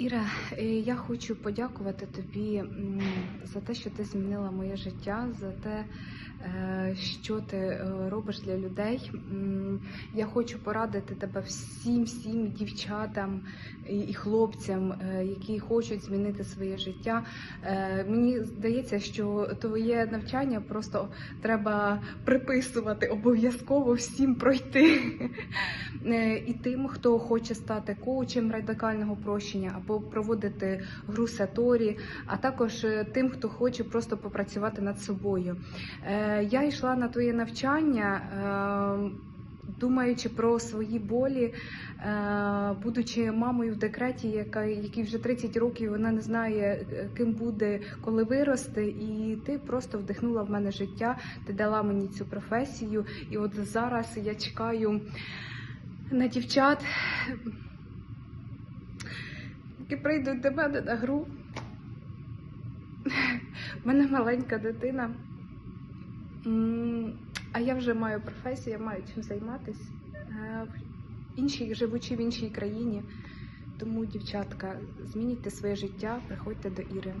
Іра, е, я хочу подякувати тобі за те, що ти змінила моє життя, за те, е, що ти е, робиш для людей. Я хочу порадити тебе всім, всім дівчатам і хлопцям, які хочуть змінити своє життя. Мені здається, що твоє навчання просто треба приписувати обов'язково всім пройти. Е, І тим, хто хоче стати коучем радикального прощення або проводити гру Саторі, а також е, тим, хто хоче просто попрацювати над собою. Е, Я йшла на твоє навчання. е, Думаючи про свої болі, будучи мамою в декреті, яка якій вже 30 років вона не знає, ким буде, коли виросте, і ти просто вдихнула в мене життя, ти дала мені цю професію. І от зараз я чекаю на дівчат, які прийдуть до мене на гру. У мене маленька дитина. А я вже маю професію, я маю чим займатися. Е, в іншій, живучи в іншій країні. Тому, дівчатка, змінюйте своє життя, приходьте до Іри.